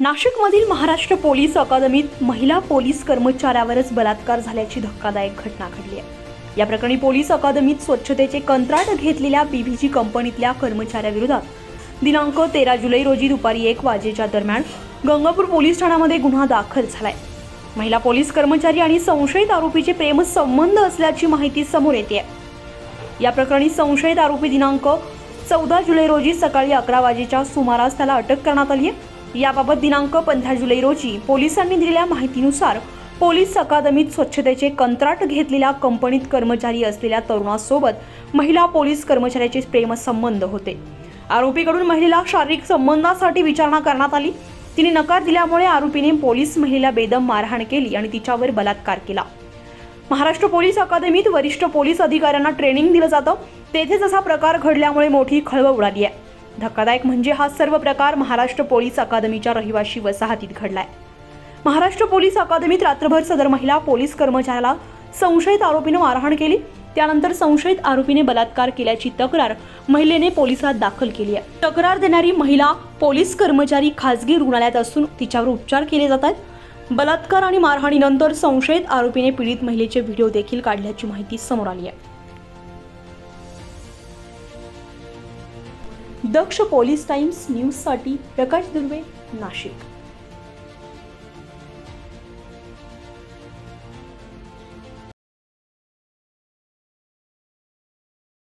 नाशिकमधील महाराष्ट्र पोलीस अकादमीत महिला पोलीस कर्मचाऱ्यावरच बलात्कार झाल्याची धक्कादायक घटना घडली आहे. या प्रकरणी पोलीस अकादमीत स्वच्छतेचे कंत्राट घेतलेल्या बीव्हीजी कंपनीतल्या कर्मचाऱ्याविरोधात दिनांक तेरा जुलै रोजी दुपारी एक वाजेच्या दरम्यान गंगापूर पोलीस ठाण्यामध्ये गुन्हा दाखल झालाय. महिला पोलीस कर्मचारी आणि संशयित आरोपीचे प्रेम संबंध असल्याची माहिती समोर येते या प्रकरणी संशयित आरोपी दिनांक चौदा जुलै रोजी सकाळी अकरा वाजेच्या सुमारास त्याला अटक करण्यात आली आहे. याबाबत दिनांक पंधरा जुलै रोजी पोलिसांनी दिलेल्या माहितीनुसार पोलीस अकादमीत स्वच्छतेचे कंत्राट घेतलेल्या कंपनीत कर्मचारी असलेल्या तरुणासोबत महिला पोलीस कर्मचाऱ्याचे प्रेमसंबंध होते. आरोपीकडून महिलेला शारीरिक संबंधासाठी विचारणा करण्यात आली. तिने नकार दिल्यामुळे आरोपीने पोलीस महिलेला बेदम मारहाण केली आणि तिच्यावर बलात्कार केला. महाराष्ट्र पोलीस अकादमीत वरिष्ठ पोलीस अधिकाऱ्यांना ट्रेनिंग दिलं जातं. तेथेच असा प्रकार घडल्यामुळे मोठी खळबळ उडाली आहे. धक्कादायक म्हणजे हा सर्व प्रकार महाराष्ट्र पोलीस अकादमीच्या रहिवाशी वसाहतीत घडलाय. महाराष्ट्र पोलीस अकादमीत रात्रभर सदर महिला पोलीस कर्मचाऱ्याला संशयित आरोपीनं मारहाण केली. त्यानंतर संशयित आरोपीने बलात्कार केल्याची तक्रार महिलेने पोलिसात दाखल केली आहे. तक्रार देणारी महिला पोलीस कर्मचारी खासगी रुग्णालयात असून तिच्यावर उपचार केले जात आहेत बलात्कार आणि मारहाणीनंतर संशयित आरोपीने पीडित महिलेचे व्हिडिओ देखील काढल्याची माहिती समोर आली आहे. दक्ष पोलीस टाइम्स न्यूजसाठी प्रकाश दुर्वे नाशिक.